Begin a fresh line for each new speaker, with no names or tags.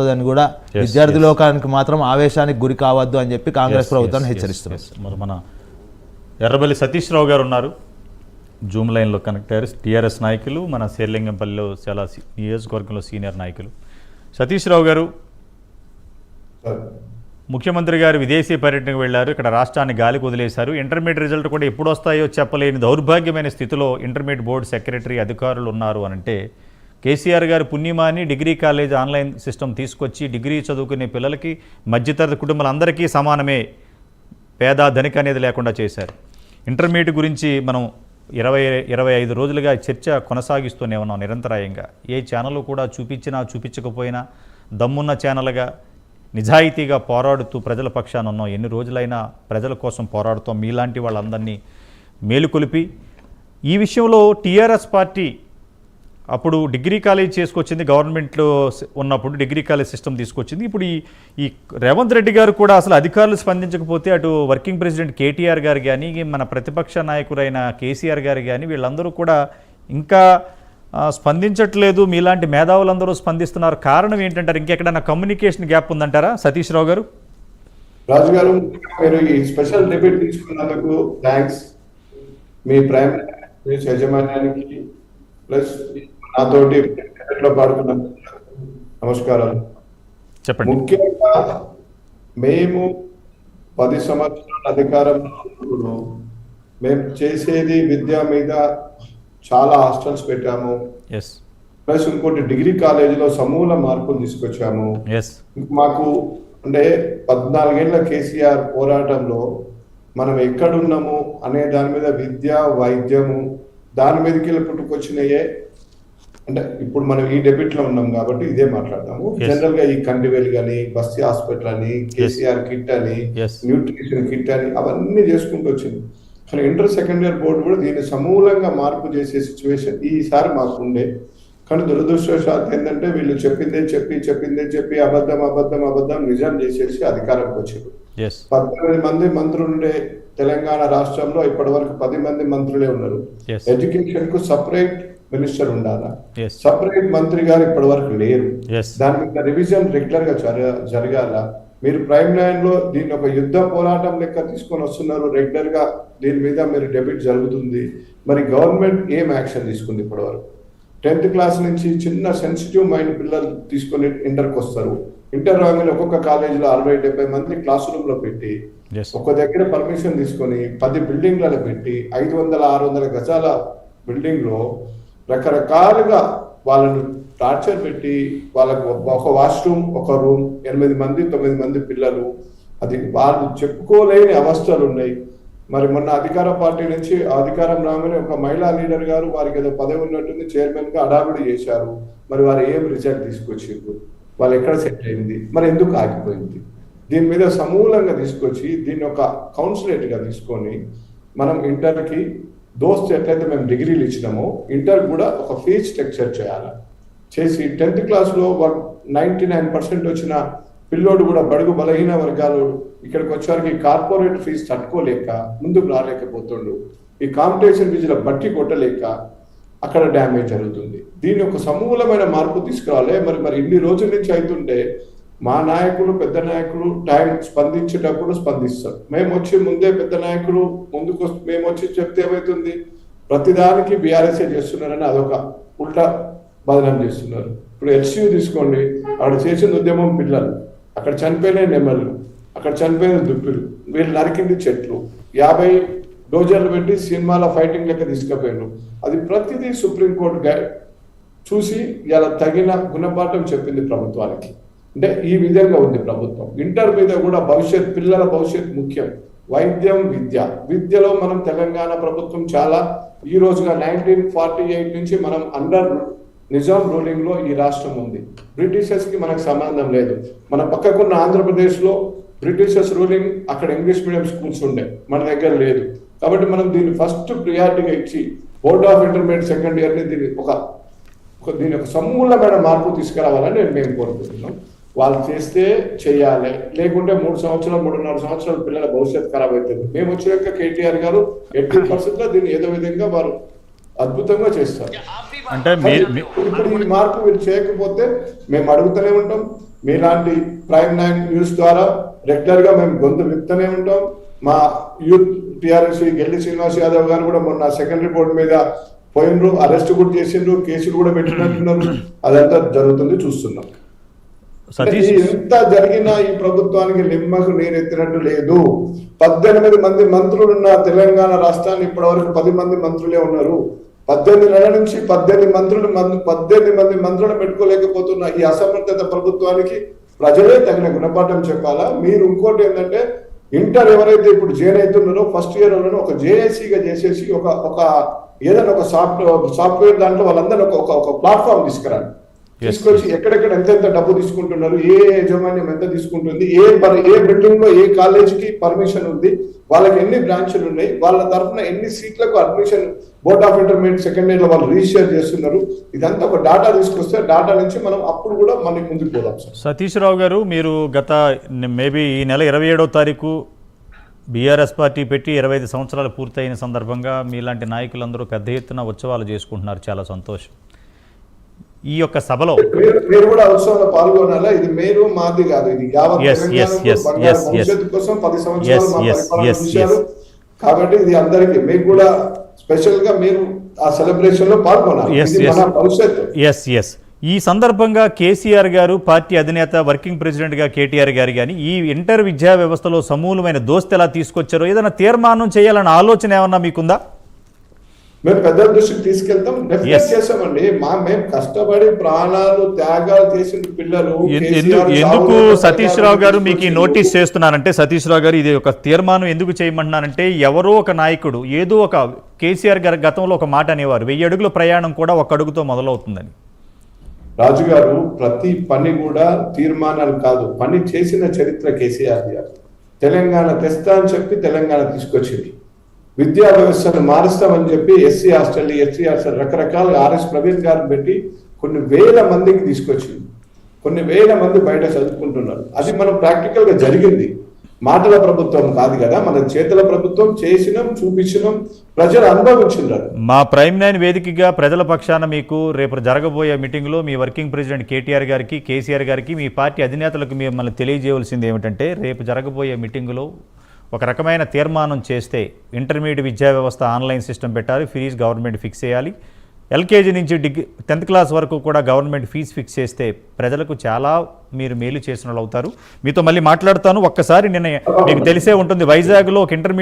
అవుతుందని కూడా విద్యార్థి లోకానికి మాత్రం ఆవేశానికి గురి కావద్దు అని చెప్పి కాంగ్రెస్ ప్రభుత్వాన్ని హెచ్చరిస్తున్నారు.
మరి మన ఎర్రబెల్లి సతీష్ రావు గారు ఉన్నారు. జూమ్ లైన్లో కనెక్ట్ అయ్యారు. టీఆర్ఎస్ నాయకులు మన శేర్లింగంపల్లిలో చాలా నియోజకవర్గంలో సీనియర్ నాయకులు. సతీష్ రావు గారు ముఖ్యమంత్రి గారు విదేశీ పర్యటనకు వెళ్ళారు. ఇక్కడ రాష్ట్రాన్ని గాలికి వదిలేశారు. ఇంటర్మీడియట్ రిజల్ట్ కూడా ఎప్పుడు వస్తాయో చెప్పలేని దౌర్భాగ్యమైన స్థితిలో ఇంటర్మీడియట్ బోర్డు సెక్రటరీ అధికారులు ఉన్నారు అనంటే కేసీఆర్ గారు పుణ్యమాని డిగ్రీ కాలేజ్ ఆన్లైన్ సిస్టమ్ తీసుకొచ్చి డిగ్రీ చదువుకునే పిల్లలకి మధ్యతరగతి కుటుంబాలందరికీ సమానమే పేద ధనిక అనేది లేకుండా చేశారు. ఇంటర్మీడియట్ గురించి మనం ఇరవై ఇరవై ఐదు రోజులుగా చర్చ కొనసాగిస్తూనే ఉన్నాం నిరంతరాయంగా. ఏ ఛానల్ కూడా చూపించినా చూపించకపోయినా దమ్మున్న ఛానల్గా నిజాయితీగా పోరాడుతూ ప్రజల పక్షాన ఉన్నాం. ఎన్ని రోజులైనా ప్రజల కోసం పోరాడుతాం. మీలాంటి వాళ్ళందరినీ మేలుకొలిపి ఈ విషయంలో టీఆర్ఎస్ పార్టీ అప్పుడు డిగ్రీ కాలేజ్ చేసుకొచ్చింది గవర్నమెంట్లో ఉన్నప్పుడు డిగ్రీ కాలేజ్ సిస్టమ్ తీసుకొచ్చింది. ఇప్పుడు ఈ ఈ రేవంత్ రెడ్డి గారు కూడా అసలు అధికారులు స్పందించకపోతే అటు వర్కింగ్ ప్రెసిడెంట్ కేటీఆర్ గారు కానీ మన ప్రతిపక్ష నాయకుడైన కేసీఆర్ గారు కానీ వీళ్ళందరూ కూడా ఇంకా స్పందించట్లేదు. మీలాంటి మేధావులందరూ స్పందిస్తున్నారు. కారణం ఏంటంటారు? ఇంకెక్కడైనా కమ్యూనికేషన్ గ్యాప్ ఉందంటారా? సతీష్ రావు గారు.
రాజు గారు మీరు ఈ స్పెషల్ డిబేట్ తీసుకున్నందుకు థ్యాంక్స్ మీ ప్రైమ్ యజమాన్యానికి ప్లస్ నాతోటి లో పాడుకున్నందుకు నమస్కారాలు.
చెప్పండి.
ముఖ్యంగా మేము పది సంవత్సరాల అధికారంలో మేము చేసేది విద్య మీద చాలా హాస్టల్స్ పెట్టాము. ప్లస్ ఇంకోటి డిగ్రీ కాలేజీలో సమూల మార్పులు తీసుకొచ్చాము. మాకు అంటే పద్నాలుగేళ్ళ కేసీఆర్ పోరాటంలో మనం ఎక్కడున్నాము అనే దాని మీద విద్య వైద్యము దాని మీదకి వెళ్ళి పుట్టుకొచ్చినాయే అంటే ఇప్పుడు మనం ఈ డెబిట్లో ఉన్నాం కాబట్టి ఇదే మాట్లాడతాము. జనరల్గా ఈ కంటివేలు కానీ బస్తీ హాస్పిటల్ అని కేసీఆర్ కిట్ అని. న్యూట్రిషన్ కిట్ అని అవన్నీ చేసుకుంటూ వచ్చింది. కానీ ఇంటర్ సెకండ్ ఇయర్ బోర్డు కూడా దీన్ని సమూలంగా మార్పు చేసే సిచ్యువేషన్ ఈసారి మాకు ఉండే. కానీ దురదృష్టవశాత్ ఏంటంటే వీళ్ళు చెప్పిందే చెప్పి చెప్పిందే చెప్పి అబద్ధం అబద్ధం అబద్ధం నిజం చేసేసి అధికారంకి వచ్చారు. పద్దెనిమిది మంది మంత్రులు ఉండే తెలంగాణ రాష్ట్రంలో ఇప్పటి వరకు పది మంది మంత్రులే ఉన్నారు. ఎడ్యుకేషన్కు సపరేట్ మినిస్టర్ ఉండాలా. సపరేట్ మంత్రి గారు ఇప్పటి వరకు లేరు దాని మీద రివిజన్ రెగ్యులర్గా జరగ జరగాల. మీరు ప్రైమ్ లైన్లో దీన్ని ఒక యుద్ధ పోరాటం లెక్క తీసుకొని వస్తున్నారు. రెగ్యులర్గా దీని మీద మీరు డెబిట్ జరుగుతుంది. మరి గవర్నమెంట్ ఏం యాక్షన్ తీసుకుంది ఇప్పటి వరకు టెన్త్ క్లాస్ నుంచి చిన్న సెన్సిటివ్ మైండ్ పిల్లలు తీసుకొని ఇంటర్కి వస్తారు ఇంటర్ రాగానే ఒక్కొక్క కాలేజీలో అరవై డెబ్బై మంది క్లాస్ రూమ్లో పెట్టి ఒక దగ్గర పర్మిషన్ తీసుకొని పది బిల్డింగ్లలో పెట్టి ఐదు వందల ఆరు వందల గజాల బిల్డింగ్లో రకరకాలుగా వాళ్ళను టార్చర్ పెట్టి వాళ్ళకు ఒక వాష్రూమ్ ఒక రూమ్ ఎనిమిది మంది తొమ్మిది మంది పిల్లలు. అది వాళ్ళు చెప్పుకోలేని అవస్థలు ఉన్నాయి. మరి మొన్న అధికార పార్టీ నుంచి ఆ అధికారం రాగానే ఒక మహిళా లీడర్ గారు వారికి ఏదో పదవి ఉన్నట్టుంది చైర్మన్గా అడావిడి చేశారు. మరి వారు ఏం రిజల్ట్ తీసుకొచ్చిండ్రు? వాళ్ళు ఎక్కడ సెట్ అయింది? మరి ఎందుకు ఆగిపోయింది? దీని మీద సమూలంగా తీసుకొచ్చి దీన్ని ఒక కౌన్సిలేట్గా తీసుకొని మనం ఇంటర్కి దోస్త్ ఎట్లయితే మేము డిగ్రీలు ఇచ్చినామో ఇంటర్ కూడా ఒక ఫీజ్ స్ట్రక్చర్ చేయాలి చేసి టెన్త్ క్లాస్లో వన్ నైన్టీ నైన్ పర్సెంట్ వచ్చిన పిల్లోడు కూడా బడుగు బలహీన వర్గాలు ఇక్కడికి వచ్చేవారికి కార్పొరేట్ ఫీజు తట్టుకోలేక ముందుకు రాలేకపోతుండు ఈ కాంపిటీషన్ ఫీజుల బట్టి కొట్టలేక అక్కడ డ్యామేజ్ జరుగుతుంది దీని ఒక సమూలమైన మార్పు తీసుకురావాలి మరి మరి ఇన్ని రోజుల నుంచి అవుతుంటే మా నాయకులు పెద్ద నాయకులు టైం స్పందించేటప్పుడు స్పందిస్తారు. మేము వచ్చి ముందే పెద్ద నాయకులు ముందుకు మేము వచ్చి చెప్తే ఏమవుతుంది ప్రతిదానికి బీఆర్ఎస్ఏ చేస్తున్నారని అదొక ఉల్టా బదనం చేస్తున్నారు. ఇప్పుడు ఎల్సీయూ తీసుకోండి. అక్కడ చేసిన ఉద్యమం పిల్లలు. అక్కడ చనిపోయిన నెమళ్ళు. అక్కడ చనిపోయిన దుప్పిలు. వీళ్ళు నరికింది చెట్లు. యాభై డోజర్లు పెట్టి సినిమాల ఫైటింగ్ లెక్క తీసుకుపోయాను అది ప్రతిదీ సుప్రీంకోర్టు చూసి ఇలా తగిన గుణపాఠం చెప్పింది ప్రభుత్వానికి. అంటే ఈ విధంగా ఉంది ప్రభుత్వం. ఇంటర్ మీద కూడా భవిష్యత్ పిల్లల భవిష్యత్ ముఖ్యం. వైద్యం విద్య. విద్యలో మనం తెలంగాణ ప్రభుత్వం చాలా ఈ రోజుగా నైన్టీన్ ఫార్టీ ఎయిట్ నుంచి మనం అండర్ నిజాం రూలింగ్లో ఈ రాష్ట్రం ఉంది. బ్రిటిషర్స్కి మనకు సంబంధం లేదు. మన పక్కకున్న ఆంధ్రప్రదేశ్లో బ్రిటిషర్స్ రూలింగ్ అక్కడ ఇంగ్లీష్ మీడియం స్కూల్స్ ఉండే. మన దగ్గర లేదు. కాబట్టి మనం దీన్ని ఫస్ట్ ప్రియారిటీగా ఇచ్చి బోర్డ్ ఆఫ్ ఇంటర్మీడియట్ సెకండ్ ఇయర్ని దీన్ని ఒక దీని ఒక సమూలమైన మార్పు తీసుకురావాలని నేను మేము కోరుకుంటున్నాం. వాళ్ళు చేస్తే చేయాలి. లేకుంటే మూడు సంవత్సరాలు మూడున్నర సంవత్సరాలు పిల్లల భవిష్యత్తు ఖరాబ్ అవుతుంది మేము వచ్చినాక కేటీఆర్ గారు ఎట్టి పరిస్థితుల్లో దీన్ని ఏదో విధంగా వారు అద్భుతంగా చేస్తారు.
అంటే
ఇప్పుడు ఈ మార్పు మీరు చేయకపోతే మేము అడుగుతూనే ఉంటాం. మీలాంటి ప్రైమ్ నైన్ న్యూస్ ద్వారా రెగ్యులర్గా మేము గొంతు విప్తూనే ఉంటాం. మా యూత్ టిఆర్ఎస్ గెల్లి శ్రీనివాస్ యాదవ్ గారు కూడా మొన్న సెకండ్ రిపోర్ట్ మీద పోయినరు అరెస్ట్ కూడా చేసిండ్రు కేసులు కూడా పెట్టినట్టున్నారు. అదంతా జరుగుతుంది చూస్తున్నాం.
సతీష్
ఎంత జరిగినా ఈ ప్రభుత్వానికి నిమ్మకు నీరెత్తినట్టు లేదు. పద్దెనిమిది మంది మంత్రులు ఉన్న తెలంగాణ రాష్ట్రాన్ని ఇప్పటి వరకు పది మంది మంత్రులే ఉన్నారు. పద్దెనిమిది నెలల నుంచి పద్దెనిమిది మంత్రులు పద్దెనిమిది మంది మంత్రులను పెట్టుకోలేకపోతున్న ఈ అసమర్థత ప్రభుత్వానికి ప్రజలే తగిన గుణపాఠం చెప్పాలా? మీరు ఇంకోటి ఏంటంటే ఇంటర్ ఎవరైతే ఇప్పుడు జేన్ అవుతున్నారో ఫస్ట్ ఇయర్ వాళ్ళని ఒక జేఏసీగా చేసేసి ఒక ఒక ఏదైనా ఒక సాఫ్ట్వేర్ సాఫ్ట్వేర్ దాంట్లో వాళ్ళందరూ ఒక ఒక- ప్లాట్ఫామ్ తీసుకురండి. తీసుకొచ్చి ఎక్కడెక్కడ ఎంత ఎంత డబ్బు తీసుకుంటున్నారు ఏ యాజమాన్యం ఎంత తీసుకుంటుంది ఏ ఏ బిల్డింగ్లో ఏ కాలేజీకి పర్మిషన్ ఉంది వాళ్ళకి ఎన్ని బ్రాంచ్లు ఉన్నాయి వాళ్ళ తరఫున ఎన్ని సీట్లకు admission board of intermediate second ఇయర్లో వాళ్ళు రిజిస్టర్ చేస్తున్నారు ఇదంతా ఒక డాటా తీసుకొస్తే డాటా నుంచి మనం అప్పుడు కూడా మనకి ముందుకు పోదాం
సతీష్ రావు గారు మీరు గత మేబీ ఈ నెల ఇరవై ఏడవ తారీఖు బీఆర్ఎస్ పార్టీ పెట్టి ఇరవై ఐదు సంవత్సరాలు పూర్తయిన సందర్భంగా మీలాంటి నాయకులందరూ పెద్ద ఎత్తున ఉత్సవాలు చేసుకుంటున్నారు చాలా సంతోషం. ఈ యొక్క సభలో
మీరు మీరు కూడా ఉత్సవంలో పాల్గొనాలా ఇది మీరు మాది కాదు ఇది యావత్
Yes,
తెలంగాణకు
yes, yes,
బంగారు
yes, yes.
భవిష్యత్తు కోసం పది
Yes,
సంవత్సరాలు మా
yes,
పరిపాలన
yes,
చూశారు
yes.
కాబట్టి ఇది అందరికి మీకు కూడా స్పెషల్గా మీరు ఆ సెలబ్రేషన్లో పాల్గొనాలి
Yes,
ఇది
yes.
మన భవిష్యత్తు
ఎస్ ఎస్ ఈ సందర్భంగా కేసీఆర్ గారు పార్టీ అధినేత వర్కింగ్ ప్రెసిడెంట్గా కేటీఆర్ గారు కానీ ఈ ఇంటర్ విద్యా వ్యవస్థలో సమూలమైన దోస్తు ఎలా తీసుకొచ్చారో ఏదైనా తీర్మానం చేయాలన్న ఆలోచన ఏమన్నా మీకుందా
మేము పెద్దల దృష్టికి తీసుకెళ్తాం.
Yes.
చేసామండి మా మేము కష్టపడి ప్రాణాలు త్యాగాలు చేసిన పిల్లలు
ఎందుకు సతీష్ రావు గారు మీకు ఈ నోటీస్ చేస్తున్నానంటే సతీష్ రావు గారు ఇది ఒక తీర్మానం ఎందుకు చేయమంటున్నానంటే ఎవరో ఒక నాయకుడు ఏదో ఒక కేసీఆర్ గారు గతంలో ఒక మాట అనేవారు వెయ్యి అడుగుల ప్రయాణం కూడా ఒక అడుగుతో మొదలవుతుందని.
రాజు గారు ప్రతి పని కూడా తీర్మానాలు కాదు. పని చేసిన చరిత్ర కేసీఆర్ గారు తెలంగాణ తెస్తా అని చెప్పి తెలంగాణ తీసుకొచ్చింది. విద్యా వ్యవస్థను మారుస్తామని చెప్పి ఎస్సీ హాస్టల్ ఎస్సీ హాస్టల్ రకరకాల ఆర్ఎస్ ప్రవీణ్ గారిని పెట్టి కొన్ని వేల మందికి తీసుకొచ్చింది. కొన్ని వేల మంది బయట చదువుకుంటున్నారు. అది మనం ప్రాక్టికల్గా జరిగింది. మాటల ప్రభుత్వం కాదు కదా మన చేతుల ప్రభుత్వం చేసినాం చూపించినాం ప్రజలు అనుభవించున్నారు
మా ప్రైమ్ నైన్ వేదికగా ప్రజల పక్షాన మీకు రేపు జరగబోయే మీటింగ్లో మీ వర్కింగ్ ప్రెసిడెంట్ కేటీఆర్ గారికి కేసీఆర్ గారికి మీ పార్టీ అధినేతలకు మిమ్మల్ని తెలియజేయవలసింది ఏమిటంటే రేపు జరగబోయే మీటింగ్లో ఒక రకమైన తీర్మానం చేస్తే ఇంటర్మీడియట్ విద్యా వ్యవస్థ ఆన్లైన్ సిస్టమ్ పెట్టాలి ఫీజు గవర్నమెంట్ ఫిక్స్ చేయాలి. ఎల్కేజీ నుంచి డిగ్రీ టెన్త్ క్లాస్ వరకు కూడా గవర్నమెంట్ ఫీజు ఫిక్స్ చేస్తే ప్రజలకు చాలా మీరు మేలు చేసిన వాళ్ళు అవుతారు. మీతో మళ్ళీ మాట్లాడతాను. ఒక్కసారి నిన్న మీకు తెలిసే ఉంటుంది వైజాగ్లో ఒక ఇంటర్మీడియట్